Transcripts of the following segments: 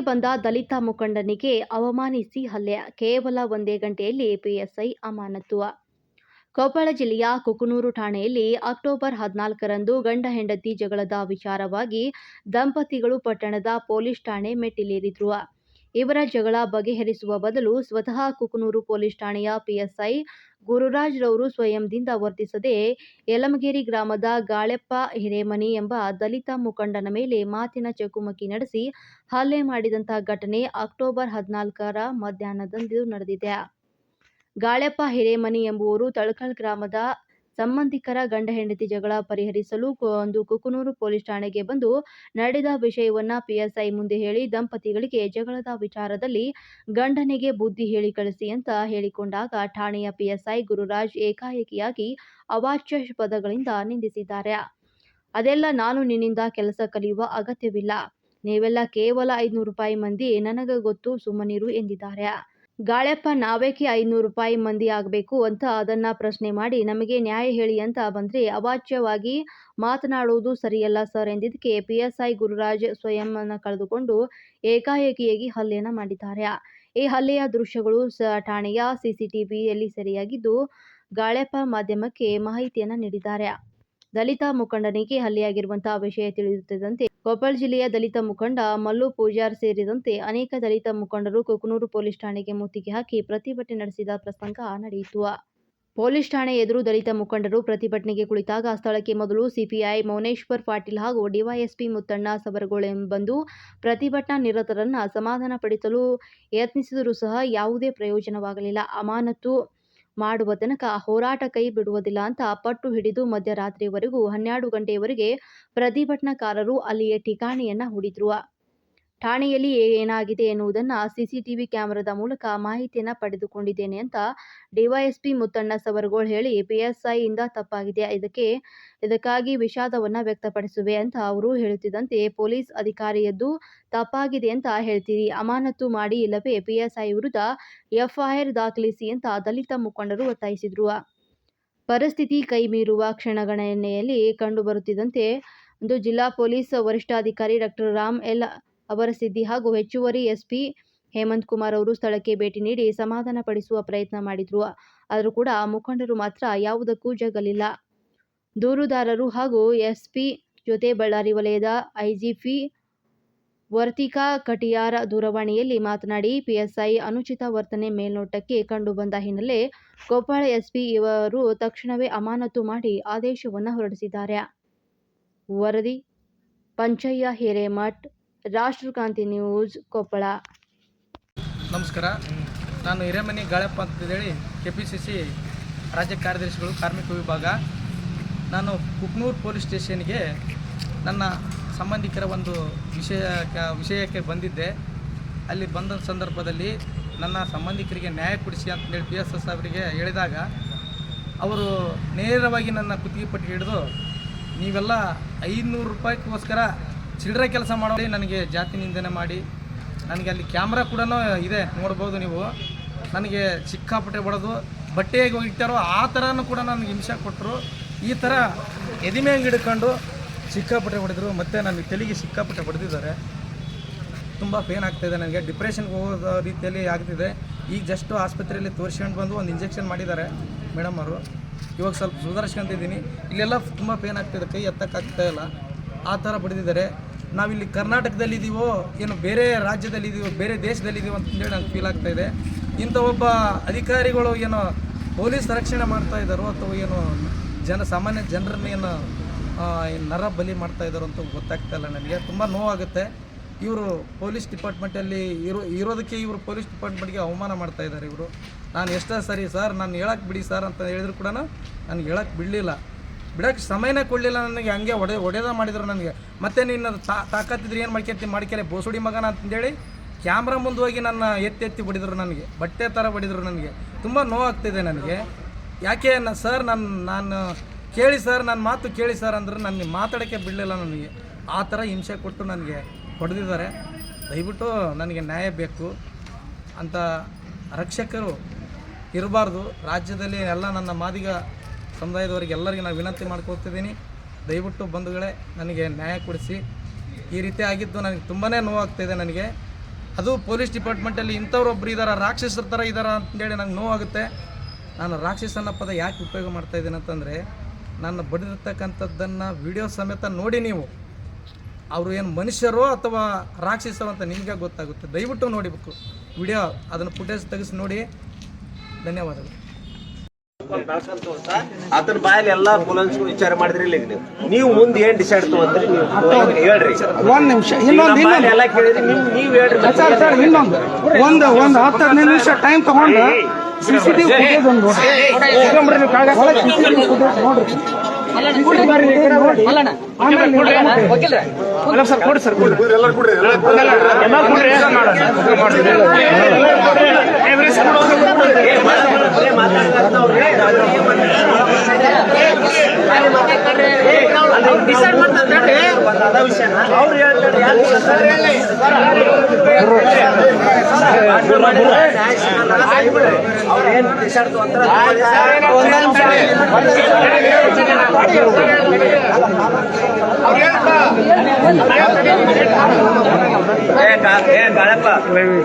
ಠಾಣೆಗೆ ಬಂದ ದಲಿತ ಮುಖಂಡನಿಗೆ ಅವಮಾನಿಸಿ ಹಲ್ಲೆ. ಕೇವಲ ಒಂದೇ ಗಂಟೆಯಲ್ಲಿ ಪಿಎಸ್ಐ ಅಮಾನತು ಕೊಪ್ಪಳ ಜಿಲ್ಲೆಯ ಕುಕನೂರು ಠಾಣೆಯಲ್ಲಿ ಅಕ್ಟೋಬರ್ ಹದಿನಾಲ್ಕರಂದು ಗಂಡ ಹೆಂಡತಿ ಜಗಳದ ವಿಚಾರವಾಗಿ ದಂಪತಿಗಳು ಪಟ್ಟಣದ ಪೊಲೀಸ್ ಠಾಣೆ ಮೆಟ್ಟಿಲೇರಿದ್ರು. ಇವರ ಜಗಳ ಬಗೆಹರಿಸುವ ಬದಲು ಸ್ವತಃ ಕುಕನೂರು ಪೊಲೀಸ್ ಠಾಣೆಯ ಪಿಎಸ್ಐ ಗುರುರಾಜ್ ರವರು ಸ್ವಯಂದಿಂದ ವರ್ತಿಸದೆ ಯಲಮಗೇರಿ ಗ್ರಾಮದ ಗಾಳೆಪ್ಪ ಹಿರೇಮನಿ ಎಂಬ ದಲಿತ ಮುಖಂಡನ ಮೇಲೆ ಮಾತಿನ ಚಕುಮಕಿ ನಡೆಸಿ ಹಲ್ಲೆ ಮಾಡಿದಂತಹ ಘಟನೆ ಅಕ್ಟೋಬರ್ ಹದಿನಾಲ್ಕರ ಮಧ್ಯಾಹ್ನದಂದು ನಡೆದಿದೆ. ಗಾಳೆಪ್ಪ ಹಿರೇಮನಿ ಎಂಬುವರು ತಳಕಲ್ ಗ್ರಾಮದ ಸಂಬಂಧಿಕರ ಗಂಡ ಹೆಂಡತಿ ಜಗಳ ಪರಿಹರಿಸಲು ಒಂದು ಕುಕನೂರು ಪೊಲೀಸ್ ಠಾಣೆಗೆ ಬಂದು ನಡೆದ ವಿಷಯವನ್ನ ಪಿಎಸ್ಐ ಮುಂದೆ ಹೇಳಿ ದಂಪತಿಗಳಿಗೆ ಜಗಳದ ವಿಚಾರದಲ್ಲಿ ಗಂಡನಿಗೆ ಬುದ್ಧಿ ಹೇಳಿ ಕಳಿಸಿ ಅಂತ ಹೇಳಿಕೊಂಡಾಗ ಠಾಣೆಯ ಪಿಎಸ್ಐ ಗುರುರಾಜ್ ಏಕಾಏಕಿಯಾಗಿ ಅವಾಚ್ಯ ಪದಗಳಿಂದ ನಿಂದಿಸಿದ್ದಾರೆ. ಅದೆಲ್ಲ ನಾನು ನಿನ್ನಿಂದ ಕೆಲಸ ಕಲಿಯುವ ಅಗತ್ಯವಿಲ್ಲ. ನೀವೆಲ್ಲ ಕೇವಲ ಐದುನೂರು ರೂಪಾಯಿ ಮಂದಿ, ನನಗೆ ಗೊತ್ತು ಸುಮ್ಮನಿರು ಎಂದಿದ್ದಾರೆ. ಗಾಳೆಪ್ಪ ನಾವೇಕೆ ಐನೂರು ರೂಪಾಯಿ ಮಂದಿ ಆಗಬೇಕು ಅಂತ ಅದನ್ನ ಪ್ರಶ್ನೆ ಮಾಡಿ ನಮಗೆ ನ್ಯಾಯ ಹೇಳಿ ಅಂತ ಬಂದರೆ ಅವಾಚ್ಯವಾಗಿ ಮಾತನಾಡುವುದು ಸರಿಯಲ್ಲ ಸರ್ ಎಂದಿದ್ದಕ್ಕೆ ಪಿಎಸ್ಐ ಗುರುರಾಜ್ ಸ್ವಯಂನ ಕಳೆದುಕೊಂಡು ಏಕಾಏಕಿಯಾಗಿ ಹಲ್ಲೆಯನ್ನ ಮಾಡಿದ್ದಾರೆ. ಈ ಹಲ್ಲೆಯ ದೃಶ್ಯಗಳು ಸ ಠಾಣೆಯ ಸಿಸಿಟಿವಿಯಲ್ಲಿ ಸೆರೆಯಾಗಿದ್ದು ಗಾಳ್ಯಪ್ಪ ಮಾಧ್ಯಮಕ್ಕೆ ಮಾಹಿತಿಯನ್ನ ನೀಡಿದ್ದಾರೆ. ದಲಿತ ಮುಖಂಡನಿಗೆ ಹಲ್ಲೆಯಾಗಿರುವಂತಹ ವಿಷಯ ತಿಳಿಯುತ್ತಿದ್ದಂತೆ ಕೊಪ್ಪಳ ಜಿಲ್ಲೆಯ ದಲಿತ ಮುಖಂಡ ಮಲ್ಲು ಪೂಜಾರ್ ಸೇರಿದಂತೆ ಅನೇಕ ದಲಿತ ಮುಖಂಡರು ಕುಕನೂರು ಪೊಲೀಸ್ ಠಾಣೆಗೆ ಮುತ್ತಿಗೆ ಹಾಕಿ ಪ್ರತಿಭಟನೆ ನಡೆಸಿದ ಪ್ರಸಂಗ ನಡೆಯಿತು. ಪೊಲೀಸ್ ಠಾಣೆ ಎದುರು ದಲಿತ ಮುಖಂಡರು ಪ್ರತಿಭಟನೆಗೆ ಕುಳಿತಾಗ ಸ್ಥಳಕ್ಕೆ ಮೊದಲು ಸಿಪಿಐ ಮೌನೇಶ್ವರ್ ಪಾಟೀಲ್ ಹಾಗೂ ಡಿವೈಎಸ್ಪಿ ಮುತ್ತಣ್ಣ ಸಬರಗೋಳೆ ಬಂದು ಪ್ರತಿಭಟನಾ ನಿರತರನ್ನ ಸಮಾಧಾನಪಡಿಸಲು ಯತ್ನಿಸಿದರೂ ಸಹ ಯಾವುದೇ ಪ್ರಯೋಜನವಾಗಲಿಲ್ಲ. ಅಮಾನತು ಮಾಡುವ ತನಕ ಹೋರಾಟ ಕೈ ಬಿಡುವುದಿಲ್ಲ ಅಂತ ಪಟ್ಟು ಹಿಡಿದು ಮಧ್ಯರಾತ್ರಿವರೆಗೂ ಹನ್ನೆರಡು ಗಂಟೆಯವರೆಗೆ ಪ್ರತಿಭಟನಾಕಾರರು ಅಲ್ಲಿಯೇ ಠಿಕಾಣಿಯನ್ನ ಹೂಡಿದ್ರು. ಠಾಣೆಯಲ್ಲಿ ಏನಾಗಿದೆ ಎನ್ನುವುದನ್ನ ಸಿಸಿಟಿವಿ ಕ್ಯಾಮೆರಾದ ಮೂಲಕ ಮಾಹಿತಿಯನ್ನ ಪಡೆದುಕೊಂಡಿದ್ದೇನೆ ಅಂತ ಡಿವೈಎಸ್ಪಿ ಮುತ್ತಣ್ಣ ಸವರಗೋಳ್ ಹೇಳಿ ಇಂದ ತಪ್ಪಾಗಿದೆ. ಇದಕ್ಕೆ ಇದಕ್ಕಾಗಿ ವಿಷಾದವನ್ನ ವ್ಯಕ್ತಪಡಿಸುವೆ ಅಂತ ಅವರು ಹೇಳುತ್ತಿದ್ದಂತೆ ಪೊಲೀಸ್ ಅಧಿಕಾರಿಯದ್ದು ತಪ್ಪಾಗಿದೆ ಅಂತ ಹೇಳ್ತೀರಿ. ಅಮಾನತು ಮಾಡಿ ಇಲ್ಲವೇ ಪಿಎಸ್ಐ ವಿರುದ್ಧ ಎಫ್ಐಆರ್ ದಾಖಲಿಸಿ ಅಂತ ದಲಿತ ಮುಖಂಡರು ಒತ್ತಾಯಿಸಿದ್ರು. ಪರಿಸ್ಥಿತಿ ಕೈಮೀರುವ ಕ್ಷಣಗಣನೆಯಲ್ಲಿ ಕಂಡುಬರುತ್ತಿದ್ದಂತೆ ಒಂದು ಜಿಲ್ಲಾ ಪೊಲೀಸ್ ವರಿಷ್ಠಾಧಿಕಾರಿ ಡಾಕ್ಟರ್ ರಾಮ್ ಎಲ್ ಅವರಸಿದ್ದಿ ಹಾಗೂ ಹೆಚ್ಚುವರಿ ಎಸ್ಪಿ ಹೇಮಂತ್ ಕುಮಾರ್ ಅವರು ಸ್ಥಳಕ್ಕೆ ಭೇಟಿ ನೀಡಿ ಸಮಾಧಾನ ಪಡಿಸುವ ಪ್ರಯತ್ನ ಮಾಡಿದ್ರು. ಆದರೂ ಕೂಡ ಮುಖಂಡರು ಮಾತ್ರ ಯಾವುದಕ್ಕೂ ಜಗಲಿಲ್ಲ. ದೂರುದಾರರು ಹಾಗೂ ಎಸ್ಪಿ ಜೊತೆ ಬಳ್ಳಾರಿ ವಲಯದ ಐಜಿಪಿ ವರ್ತಿಕಾ ಕಟಿಯಾರ ದೂರವಾಣಿಯಲ್ಲಿ ಮಾತನಾಡಿ, ಪಿಎಸ್ಐ ಅನುಚಿತ ವರ್ತನೆ ಮೇಲ್ನೋಟಕ್ಕೆ ಕಂಡುಬಂದ ಹಿನ್ನೆಲೆ ಕೊಪ್ಪಳ ಎಸ್ಪಿ ಇವರು ತಕ್ಷಣವೇ ಅಮಾನತು ಮಾಡಿ ಆದೇಶವನ್ನು ಹೊರಡಿಸಿದ್ದಾರೆ. ವರದಿ, ಪಂಚಯ್ಯ ಹಿರೇಮಠ್ ರಾಷ್ಟ್ರಕಾಂತಿ ನ್ಯೂಸ್ ಕೊಪ್ಪಳ. ನಮಸ್ಕಾರ. ನಾನು ಹಿರೇಮನಿ ಗಾಳಪ್ಪ ಅಂತೇಳಿ ಕೆ ಪಿ ಸಿ ಸಿ ರಾಜ್ಯ ಕಾರ್ಯದರ್ಶಿಗಳು, ಕಾರ್ಮಿಕ ವಿಭಾಗ. ನಾನು ಕುಕ್ನೂರು ಪೊಲೀಸ್ ಸ್ಟೇಷನ್ಗೆ ನನ್ನ ಸಂಬಂಧಿಕರ ಒಂದು ವಿಷಯ, ವಿಷಯಕ್ಕೆ ಬಂದಿದ್ದೆ. ಅಲ್ಲಿ ಬಂದ ಸಂದರ್ಭದಲ್ಲಿ ನನ್ನ ಸಂಬಂಧಿಕರಿಗೆ ನ್ಯಾಯ ಕೊಡಿಸಿ ಅಂತೇಳಿ ಪಿ ಎಸ್ ಎಸ್ ಅವರಿಗೆ ಹೇಳಿದಾಗ, ಅವರು ನೇರವಾಗಿ ನನ್ನ ಕುತ್ತಿಗೆ ಪಟ್ಟಿ ಹಿಡಿದು, ನೀವೆಲ್ಲ ಐನೂರು ರೂಪಾಯಿಗೋಸ್ಕರ ಚಿಲ್ಲರೆ ಕೆಲಸ ಮಾಡಿ ನನಗೆ ಜಾತಿ ನಿಂದನೆ ಮಾಡಿ. ನನಗೆ ಅಲ್ಲಿ ಕ್ಯಾಮ್ರಾ ಕೂಡ ಇದೆ, ನೋಡ್ಬೋದು ನೀವು. ನನಗೆ ಸಿಕ್ಕಾಪಟ್ಟೆ ಬಡೋದು. ಬಟ್ಟೆ ಹೇಗೆ ಒಗಿತಾರೋ ಆ ಥರನೂ ಕೂಡ ನನಗೆ ಹಿಂಸೆ ಕೊಟ್ಟರು ಈ ಥರ ಎದಿಮೆ ಹಿಡ್ಕೊಂಡು ಸಿಕ್ಕಾಪಟ್ಟೆ ಹೊಡೆದ್ರು, ಮತ್ತು ನನಗೆ ತಲೆಗೆ ಸಿಕ್ಕಾಪಟ್ಟೆ ಹೊಡೆದಿದ್ದಾರೆ. ತುಂಬ ಪೇನ್ ಆಗ್ತಾಯಿದೆ ನನಗೆ. ಡಿಪ್ರೆಷನ್ಗೆ ಹೋಗೋ ರೀತಿಯಲ್ಲಿ ಆಗ್ತಿದೆ. ಈಗ ಜಸ್ಟು ಆಸ್ಪತ್ರೆಯಲ್ಲಿ ತೋರಿಸ್ಕೊಂಡು ಬಂದು ಒಂದು ಇಂಜೆಕ್ಷನ್ ಮಾಡಿದ್ದಾರೆ ಮೇಡಮ್ ಅವರು. ಇವಾಗ ಸ್ವಲ್ಪ ಸುಧಾರಿಸ್ಕೊಂತಿದ್ದೀನಿ. ಇಲ್ಲೆಲ್ಲ ತುಂಬ ಪೇನ್ ಆಗ್ತಿದೆ ಕೈ ಎತ್ತಕ್ಕಾಗ್ತಾ ಇಲ್ಲ. ಆ ಥರ ಬಡಿದಿದ್ದಾರೆ. ನಾವಿಲ್ಲಿ ಕರ್ನಾಟಕದಲ್ಲಿ ಇದೀವೋ ಏನು ಬೇರೆ ರಾಜ್ಯದಲ್ಲಿ ಇದೀವೋ ಬೇರೆ ದೇಶದಲ್ಲಿ ಇದೀವೋ ಅಂತಂದೇಳಿ ನಂಗೆ ಫೀಲ್ ಆಗ್ತಾ ಇದೆ. ಇಂಥ ಒಬ್ಬ ಅಧಿಕಾರಿಗಳು ಏನು ಪೊಲೀಸ್ ರಕ್ಷಣೆ ಮಾಡ್ತಾ ಇದ್ದಾರೋ ಅಥವಾ ಏನು ಜನ ಸಾಮಾನ್ಯ ಜನರನ್ನ ಏನು ನರ ಬಲಿ ಮಾಡ್ತಾ ಇದ್ದಾರೋ ಅಂತ ಗೊತ್ತಾಗ್ತಾ ಇಲ್ಲ ನನಗೆ. ತುಂಬ ನೋವಾಗುತ್ತೆ. ಇವರು ಪೊಲೀಸ್ ಡಿಪಾರ್ಟ್ಮೆಂಟಲ್ಲಿ ಇರೋ, ಇರೋದಕ್ಕೆ ಇವರು ಪೊಲೀಸ್ ಡಿಪಾರ್ಟ್ಮೆಂಟ್ಗೆ ಅವಮಾನ ಮಾಡ್ತಾ ಇದ್ದಾರೆ ಇವರು. ನಾನು ಎಷ್ಟೋ ಸರಿ, ಸರ್, ನಾನು ಹೇಳಕ್ಕೆ ಬಿಡಿ ಸರ್ ಅಂತ ಹೇಳಿದ್ರು ಕೂಡ ನನಗೆ ಹೇಳಕ್ಕೆ ಬಿಡಲಿಲ್ಲ. ಬಿಡಕ್ಕೆ ಸಮಯನೇ ಕೊಡಲಿಲ್ಲ ನನಗೆ, ಹಂಗೆ ಒಡೆ ಒಡೆದ ಮಾಡಿದ್ರು ನನಗೆ. ಮತ್ತೆ ನೀನು ತಾ ತಾಕತ್ತಿದ್ರೆ ಏನು ಮಾಡ್ಕೇತಿ ಮಾಡ್ಕೇಳಿ ಬೋಸುಡಿ ಮಗನ ಅಂತಂದೇಳಿ ಕ್ಯಾಮ್ರಾ ಮುಂದೆ ಹೋಗಿ ನನ್ನ ಎತ್ತಿ ಎತ್ತಿ ಬಡಿದ್ರು ನನಗೆ, ಬಟ್ಟೆ ಥರ ಬಡಿದ್ರು ನನಗೆ. ತುಂಬ ನೋವಾಗ್ತಿದೆ ನನಗೆ. ಯಾಕೆ ನ ಸರ್ ನನ್ನ ನಾನು ಕೇಳಿ ಸರ್ ನನ್ನ ಮಾತು ಕೇಳಿ ಸರ್ ಅಂದ್ರೆ ನನಗೆ ಮಾತಾಡೋಕ್ಕೆ ಬಿಡಲಿಲ್ಲ ನನಗೆ. ಆ ಥರ ಹಿಂಸೆ ಕೊಟ್ಟು ನನಗೆ ಹೊಡೆದಿದ್ದಾರೆ. ದಯವಿಟ್ಟು ನನಗೆ ನ್ಯಾಯ ಬೇಕು ಅಂತ ರಕ್ಷಕರು ಇರಬಾರ್ದು. ರಾಜ್ಯದಲ್ಲಿ ಎಲ್ಲ ನನ್ನ ಮಾದಿಗ ಸಮುದಾಯದವರಿಗೆ ಎಲ್ಲರಿಗೂ ನಾನು ವಿನಂತಿ ಮಾಡ್ಕೊತಿದ್ದೀನಿ ದಯವಿಟ್ಟು ಬಂಧುಗಳೇ, ನನಗೆ ನ್ಯಾಯ ಕೊಡಿಸಿ. ಈ ರೀತಿ ಆಗಿದ್ದು ನನಗೆ ತುಂಬಾ ನೋವಾಗ್ತಾಯಿದೆ ನನಗೆ. ಅದು ಪೊಲೀಸ್ ಡಿಪಾರ್ಟ್ಮೆಂಟಲ್ಲಿ ಒಬ್ಬರು ಇದ್ದಾರೆ ರಾಕ್ಷಸರ ಥರ ಇದ್ದಾರ ಅಂತೇಳಿ ನಂಗೆ ನೋವಾಗುತ್ತೆ. ನಾನು ರಾಕ್ಷಸ ಪದ ಯಾಕೆ ಉಪಯೋಗ ಮಾಡ್ತಾ ಇದ್ದೀನಿ ಅಂತಂದರೆ ನಾನು ಬಡಿದಿರ್ತಕ್ಕಂಥದ್ದನ್ನು ವಿಡಿಯೋ ಸಮೇತ ನೋಡಿ ನೀವು. ಅವರು ಏನು ಮನುಷ್ಯರೋ ಅಥವಾ ರಾಕ್ಷಸರು ಅಂತ ನಿಮಗೆ ಗೊತ್ತಾಗುತ್ತೆ. ದಯವಿಟ್ಟು ನೋಡಿಬೇಕು ವಿಡಿಯೋ ಅದನ್ನು ಫುಟೇಜ್ ತೆಗೆಸಿ ನೋಡಿ. ಧನ್ಯವಾದಗಳು. ಆತನ ಬಾಯಲ್ಲಿ ಎಲ್ಲಾ ಪುಲನ್ಸ್ ವಿಚಾರ ಮಾಡಿದ್ರಿ ಇಲ್ಲಿ ನೀವು ನೀವು ಮುಂದೆ ಏನ್ ಡಿಸೈಡ್ ತಗೊಂಡ್ರಿ ನೀವು ಹೇಳ್ರಿ ಒಂದ್ ನಿಮಿಷ ಇನ್ನೊಂದು ಎಲ್ಲ ಕೇಳಿದ್ರಿ ನಿಮ್ ನೀವ್ ಹೇಳ್ರಿ ಸರ್ ಸರ್ ಇನ್ನೊಂದು ಒಂದು ಒಂದು ಹತ್ತು ಹದಿನೈದು ನಿಮಿಷ ಟೈಮ್ ತಗೊಂಡು C C sir V footage ಒಂದು ನೋಡ್ರಿ ಒಳಗೆ CCTV ಫುಟೇಜ್ ನೋಡ್ರಿ ಡಿಸೈಡ್ ಮಾಡ್ತಾರೆ? ವಿಷಯನ? ಅವ್ರು ಹೇಳ್ತಾರೆ ಏನು ಡಿಸೈಡ್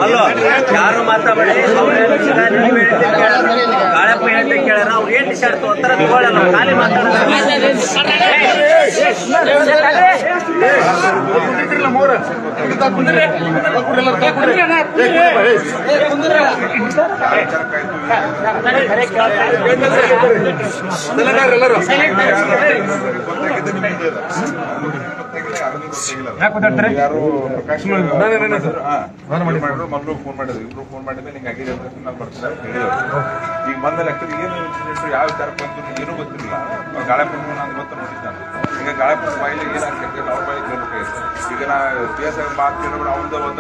ಅಲ್ಲೋ ಯಾರು ಮಾತಾಡಿ ಕಾಳಪ್ಪ ಹೇಳ್ತಾ ಕೇಳ್ಯಾರ ಅವ್ರು ಏನ್ ಡಿಸೈಡ್ ತಗೋತಾರ ತಗೊಳ್ಳಲ್ಲ ಖಾಲಿ ಯಾರು ಫೋನ್ ಮಾಡಿದ್ರು ಇಬ್ರು ಫೋನ್ ಮಾಡಿದ್ರೆ ನಿಂಗೆ ಆಗಿದೆ ನಾನು ಈಗ ಆಕ್ಚುಲಿ ಏನು ಇನ್ಸಿಡೆಂಟ್ ಯಾವ ವಿಚಾರ ಬಂತು ಏನೂ ಗೊತ್ತಿರಲಿಲ್ಲ ಗಾಳಿ ನಾನು ಇವತ್ತು ನೋಡಿದ್ದಾನೆ ಈಗ ಗಾಳಿ ಬಾಯಿಲಿ ಏನಾಗ್ತೈತೆ ಅವ್ರ ಕೇಳಬೇಕಾಗಿತ್ತು ಈಗ ನಾ ಪಿ ಎಸ್ ಐ ಮಾತು ಕೇಳಿದ್ರೆ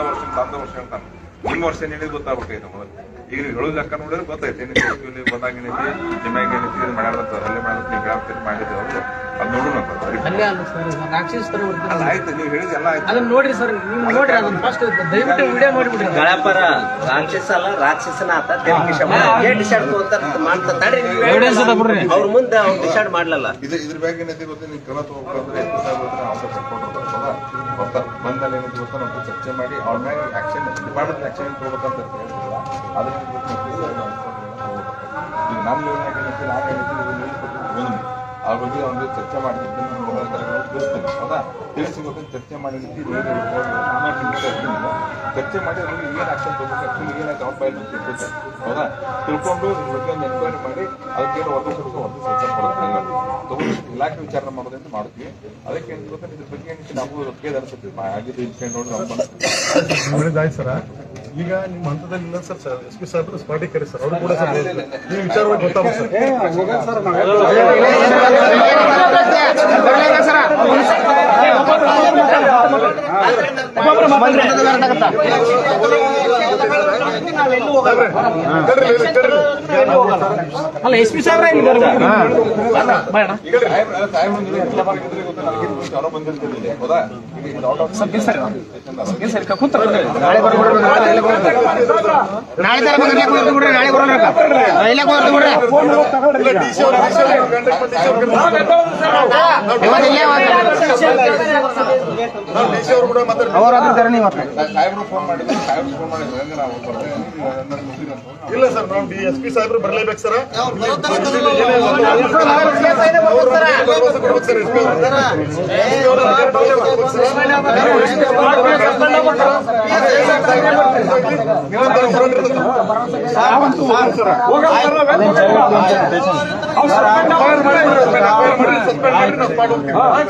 ವರ್ಷ ಅರ್ಧ ವರ್ಷ ಹೇಳ್ತಾನೆ ನಿಮ್ಮ ವರ್ಷ ಏನಿದೆ ಗೊತ್ತಾಗ್ಬೇಕಾಯ್ತು ಈಗ ನೀವು ಹೇಳೋದು ಲೆಕ್ಕ ನೋಡಿದ್ರೆ ನೀವು ಏನಿದೆ? ಬಂದಾಗ ಏನೈತಿ ನಿಮಗೆ ಏನೈತಿ ಇದು ನೀವು ಹೇಳಕ್ಕೆ ಮಾಡಿದ್ರು ಅವರು ಅದು ನೋಡೋಣ ಅಂತ ಅಲ್ಲೇ ಅಲ್ಲ ಸರ್ ರಾಕ್ಷಸ ಅಲ್ಲ ಆಯ್ತು ನೀವು ಹೇಳಿದ ಎಲ್ಲ ಆಯ್ತು. ಅದನ್ನ ನೋಡ್ರಿ ಸರ್ ನೀವು ನೋಡ್ರಿ ಅದನ್ನ ಫಸ್ಟ್ ದಯವಿಟ್ಟು ವಿಡಿಯೋ ಮಾಡಿಬಿಡ್ರಿ ಗಳಪರ ರಾಕ್ಷಸ ಅಲ್ಲ ರಾಕ್ಷಸನ ಆತ ತೆಲಂಗಿಶ ಏನ್ ಡಿಸೈಡ್ ತಗೋತಾರ ಮಾಡ್ತಾ ತಡ್ರಿ ಅವ್ರ ಮುಂದೆ ಅವ್ರು ಡಿಸೈಡ್ ಮಾಡ್ಲಲ್ಲ. ಇದು ಇದ್ರ ಬಗ್ಗೆ ಏನೈತಿ ಗೊತ್ತಾ? ನೀವು ಕ್ರಮ ತಗೋಬೇಕಂದ್ರೆ ಹತ್ರ ಅವ್ರ ಸಪೋರ್ಟ್ ಬರ್ತಾರ ಬರ್ತಾರೆ ಬಂದಲ್ಲಿ ಏನೈತಿ ಗೊತ್ತಾ? ನಾವು ಚರ್ಚೆ ಮಾಡಿ ಅವ್ರ ಮ್ಯಾಗ ಆಕ್ಷನ್ ಡಿಪಾರ್ಟ್ಮೆಂಟ್ ಆಕ್ಷನ್ ತಗೋಬೇಕಂತ ಹೇಳ್ತಿರಲ್ಲ ಅದಕ್ಕೆ. ಈಗ ನಮ್ಮ ಏನೈತಿ ಏನೈತಿ ಇದನ್ನ ಅವ್ರ ಬಗ್ಗೆ ಒಂದು ಚರ್ಚೆ ಮಾಡಿದ್ದು ತಿಳಿಸ್ತೀನಿ ಹೌದಾ ತಿಳಿಸಿ ಗೊತ್ತಿನ ಚರ್ಚೆ ಮಾಡಿದ್ದು ಚರ್ಚೆ ಮಾಡಿ ಅವ್ರಿಗೆ ಏನು ಆಕ್ಷನ್ ತಗೋಬೇಕು, ಅವ್ರ ಬಾಯಲ್ಲಿ ಅಂತ ತಿಳ್ಕೊತಾರೆ, ಹೌದಾ? ತಿಳ್ಕೊಂಡು ಬಗ್ಗೆ ಒಂದು ಎನ್ಕ್ವೈರಿ ಮಾಡಿ ಅದಕ್ಕೆ ಏನು ಒಂದು ಸ್ವಲ್ಪ ಒಂದು ಸ್ವಲ್ಪ ಕೊಡುತ್ತೆ ತಗೊಂಡು ಇಲಾಖೆ ವಿಚಾರಣೆ ಮಾಡೋದಂತ ಮಾಡ್ತೀವಿ ಅದಕ್ಕೆ ಏನು ಗೊತ್ತಾ ಇದ್ರ ಬಗ್ಗೆ ನಾವು ಒಪ್ಪಿಗೆ ಅನ್ಸುತ್ತೆ ಆಗಿದ್ದು ಇನ್ಸಿಡೆಂಟ್ ನೋಡಿ ನಮ್ಮ ಈಗ ನಿಮ್ಮ ಹಂತದಲ್ಲಿ ಇಲ್ಲ ಸರ್ ಸರ್ ಎಸ್ ಪಿ ಸಾಹೇಬ್ರು ಸ್ಪಾಟಿಗೆ ಕರೆ ಸರ್ ಅವ್ರು ಕೂಡ ಸರ್ ನೀವು ವಿಚಾರವಾಗಿ ಗೊತ್ತಾಗುತ್ತೆ ಸರ್ ಅಲ್ಲ ಎಸ್ ಪಿ ಸಾಹೇಬ್ರ ಇಲ್ಲಿ ನಾಳೆ ತರ ಬಂದ್ರೆ ಬಿಡ್ರಿ ನಾಳೆ ಕೊಡೋಣ ಇಲ್ಲ ಬಿಡ್ರಿ ಅವರು ಅವರಾದ್ರೂ ಧರಣಿ ಮಾತ್ರ ಸಾಹೇಬ್ರು ಫೋನ್ ಮಾಡಿದ್ರು ಸಾಹೇಬ್ರು ಫೋನ್ ಮಾಡಿದ್ರು ಹಂಗೆ ನಾವು ಇಲ್ಲ ಸರ್ ನಾವು ಡಿ ಎಸ್ ಪಿ ಸಾಹೇಬ್ರು ಬರಲೇಬೇಕು ಸರ್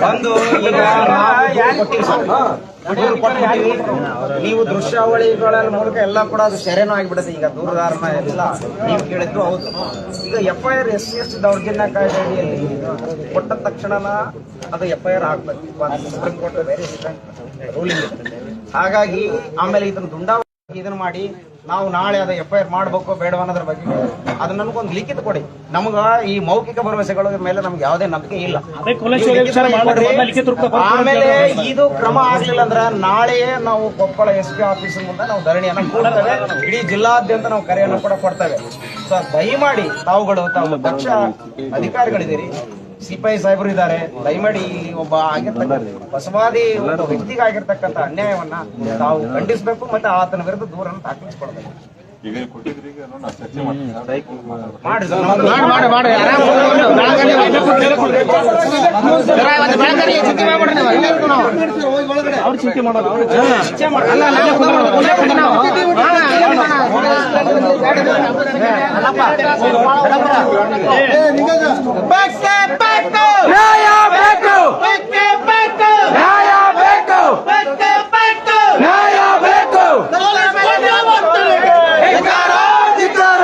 ಒಂದು ಈಗ ನೀವು ದೃಶ್ಯಾವಳಿಗಳ ಮೂಲಕ ಎಲ್ಲ ಕೂಡ ಅದು ಸೆರೆನೂ ಆಗಿಬಿಡುತ್ತೆ. ಈಗ ದೂರದಾರ್ಮ ಎಲ್ಲ ನೀವು ಕೇಳಿದ್ದು ಹೌದು. ಈಗ F I R S C S ದೌರ್ಜನ್ಯ ಕಾಯ್ದೆ ಅಡಿಯಲ್ಲಿ ಕೊಟ್ಟ ತಕ್ಷಣನ ಅದು ಎಫ್ ಐ ಆರ್ ಆಗ್ಬೇಕು. ಸುಪ್ರೀಂ ಕೋರ್ಟ್ ವೆರಿ ರೂಲಿಂಗ್ ಹಾಗಾಗಿ ಆಮೇಲೆ ಇದನ್ನು ದುಂಡಾ ಇದನ್ನ ಮಾಡಿ ನಾವು ನಾಳೆ ಅದ ಎಫ್ ಐ ಆರ್ ಮಾಡ್ಬೇಕು ಬೇಡ ಅನ್ನೋದ್ರ ಬಗ್ಗೆ ಅದ್ ನಮಗೊಂದು ಲಿಖಿತ ಕೊಡಿ. ನಮ್ಗ ಈ ಮೌಖಿಕ ಭರವಸೆಗಳ ಮೇಲೆ ನಮ್ಗೆ ಯಾವುದೇ ನಂಬಿಕೆ ಇಲ್ಲ. ಆಮೇಲೆ ಇದು ಕ್ರಮ ಆಗ್ಲಿಲ್ಲ ಅಂದ್ರೆ ನಾಳೆಯೇ ನಾವು ಕೊಪ್ಪಳ ಎಸ್ ಪಿ ಆಫೀಸ್ ಮುಂದೆ ನಾವು ಧರಣಿಯನ್ನ ಕೊಡ್ತೇವೆ. ಇಡೀ ಜಿಲ್ಲಾದ್ಯಂತ ನಾವು ಕರೆಯನ್ನು ಕೂಡ ಕೊಡ್ತೇವೆ. ಸೊ ದಯಮಾಡಿ ತಾವುಗಳು ತಾವು ಪಕ್ಷ ಅಧಿಕಾರಿಗಳಿದ್ದೀರಿ. ಸಿಪಾಯಿ ಸಾಹೇಬರು ಇದ್ದಾರೆ. ದಯಮಾಡಿ ಇಲ್ಲಿ ಒಬ್ಬ ಆಗಿರ್ತಕ್ಕಂಥ ಬಸವಾದಿ ಒಬ್ಬ ವ್ಯಕ್ತಿಗಾಗಿರ್ತಕ್ಕಂಥ ಅನ್ಯಾಯವನ್ನ ತಾವು ಖಂಡಿಸಬೇಕು ಮತ್ತೆ ಆತನ ವಿರುದ್ಧ ದೂರನ್ನು ದಾಖಲಿಸಿಕೊಳ್ಬೇಕು ಮಾಡಿ ಮಾಡಿ ಮಾಡಿ ಈಗ ಮಾಡಿ ಮಾಡಿ ಮಾಡಿ ಮಾಡಿ ಮಾಡಿ. ಸರ್, ನಮ್ದು- ಅವ್ರು ಚಿಂತೆ ಮಾಡೋದು ನ್ಯಾಯ ಬೇಕು ನ್ಯಾಯ ಬೇಕು ನ್ಯಾಯ ಬೇಕು ಧಿಕ್ಕಾರ, ಧಿಕ್ಕಾರ.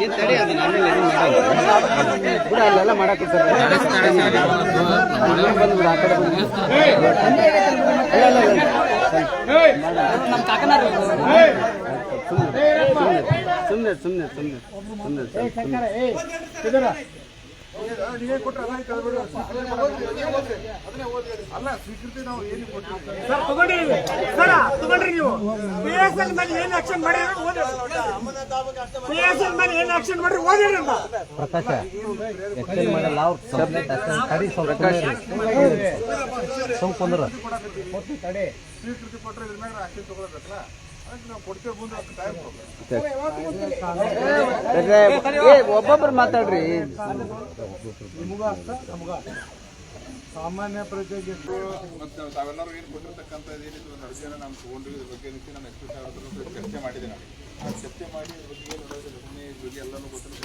ಧಿಕ್ಕಾರ, ಧಿಕ್ಕಾರ. ನ್ಯಾಯ ಬೇಕು. ಆಗ್ಲೇಬೇಕು ಆಗ್ಲೇಬೇಕು ಆಗ್ಲೇಬೇಕು ಬಿಡ್ರಿ ಅದು. ಸರ್ ತಗೊಂಡ್ರಿ ನೀವು. ಪಿ ಎಸ್ ಎಲ್ ಮೇಲೆ ಏನು ಆಕ್ಷನ್ ಮಾಡಿ ಪಿ ಎಸ್ ಎಲ್ ಮೇಲೆ ಏನು ಆಕ್ಷನ್ ಮಾಡ್ರಿ ಓದಿರಿ ಅಂತ. ಸ್ವೀಕೃತಿ ಕೊಟ್ಟರೆ ಇದ್ರ ಮೇಲೆ ಆಕ್ಷನ್ ತಗೊಳ್ಬೇಕಲ್ಲ ಒಬ್ಬೊಬ್ರು ಮಾತಾಡ್ರಿ. ಸಾಮಾನ್ಯ ಪ್ರಜೆಗೆ ಮತ್ತೆ ತಾವೆಲ್ಲರೂ ಏನು ಕೊಟ್ಟಿರ್ತಕ್ಕಂಥ ಏನಿದೆ ಒಂದು ಅಡುಗೆನ ನಾನು ತಗೊಂಡು ಇದ್ರ ಬಗ್ಗೆ ನಿಂತು ನಾನು ಎಕ್ಸ್ಪೆಕ್ಟ್ ಆಗೋದ್ರ ಚರ್ಚೆ ಮಾಡಿದೆ ನಾನು ಆ ಚರ್ಚೆ ಮಾಡಿ ಇದ್ರ ಬಗ್ಗೆ ಏನು ಇದ್ರ ಬಗ್ಗೆ ಎಲ್ಲನೂ ಗೊತ್ತಿಲ್ಲ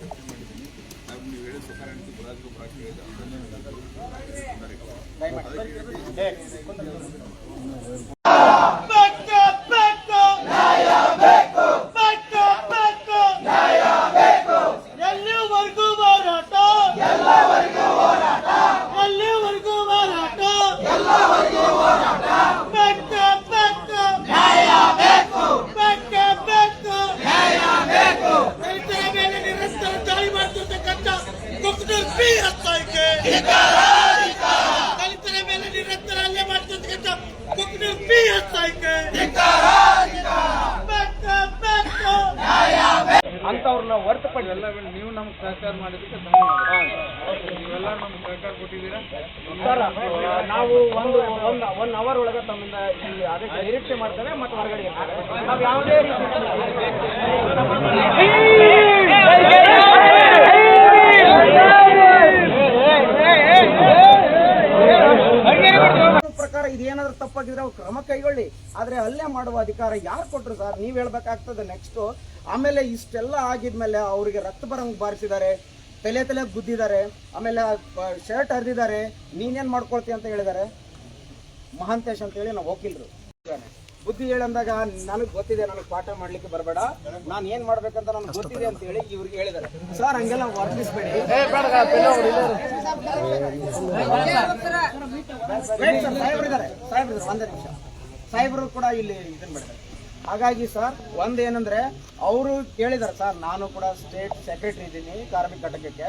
ಚರ್ಚೆ ಮಾಡಿದ್ದೀನಿ. ನಾವು ನೀವು ಹೇಳಿದ ಪ್ರಕಾರ ಅಂತ ಗುರಾಜ್ಗೂ ಬರಾಕ್ ಹೇಳಿದೆ ಒಳಗೆ ಈ ಆದೇಶ ನಿರೀಕ್ಷೆ ಮಾಡ್ತಾರೆ ಮತ್ತು ಹೊರಗಡೆ. ನಾವು ಯಾವುದೇ ಪ್ರಕಾರ ಇದೇನಾದ್ರೂ ತಪ್ಪಾಗಿದ್ರೆ ಅವ್ರು ಕ್ರಮ ಕೈಗೊಳ್ಳಿ. ಆದ್ರೆ ಹಲ್ಲೆ ಮಾಡುವ ಅಧಿಕಾರ ಯಾರು ಕೊಟ್ರು ಸರ್? ನೀವ್ ಹೇಳ್ಬೇಕಾಗ್ತದೆ ನೆಕ್ಸ್ಟ್ ಆಮೇಲೆ ಇಷ್ಟೆಲ್ಲ ಆಗಿದ್ಮೇಲೆ ಅವರಿಗೆ ರಕ್ತ ಬರಂಗ್ ಬಾರಿಸಿದ್ದಾರೆ ತಲೆ ತಲೆ ಗುದ್ದಿದ್ದಾರೆ ಆಮೇಲೆ ಶರ್ಟ್ ಹರಿದಿದ್ದಾರೆ. ನೀನೇನ್ ಮಾಡ್ಕೊಳ್ತೀಯ ಅಂತ ಹೇಳಿದ್ದಾರೆ? ಮಹಾಂತೇಶ್ ಅಂತ ಹೇಳಿ ನಾವು ವಕೀಲರು. ಬುದ್ಧಿ ಹೇಳಂದಾಗ ನನಗೆ ಗೊತ್ತಿದೆ ನನಗೆ ಪಾಠ ಮಾಡ್ಲಿಕ್ಕೆ ಬರಬೇಡ. ನಾನು ಏನ್ ಮಾಡ್ಬೇಕಂತ ನನಗೆ ಗೊತ್ತಿದೆ ಅಂತ ಹೇಳಿ ಇವ್ರಿಗೆ ಹೇಳಿದ್ದಾರೆ ಸರ್ ಹಂಗೆಲ್ಲ ವರ್ತಿಸ್ಬೇಡಿ. ಸಾಹೇಬ್ರಿದ್ದಾರೆ ಸಾಹೇಬ್ರಿದ್ದಾರೆ ಒಂದೇ ನಿಮಿಷ. ಸಾಹೇಬರು ಕೂಡ ಇಲ್ಲಿ ಇದನ್ನ ಮಾಡಿದ್ದಾರೆ ಹಾಗಾಗಿ ಸರ್ ಒಂದೇನಂದ್ರೆ ಅವರು ಕೇಳಿದಾರೆ ಸರ್ ನಾನು ಕೂಡ ಸ್ಟೇಟ್ ಸೆಕ್ರೆಟರಿ ಇದ್ದೀನಿ ಕಾರ್ಮಿಕ ಘಟಕಕ್ಕೆ.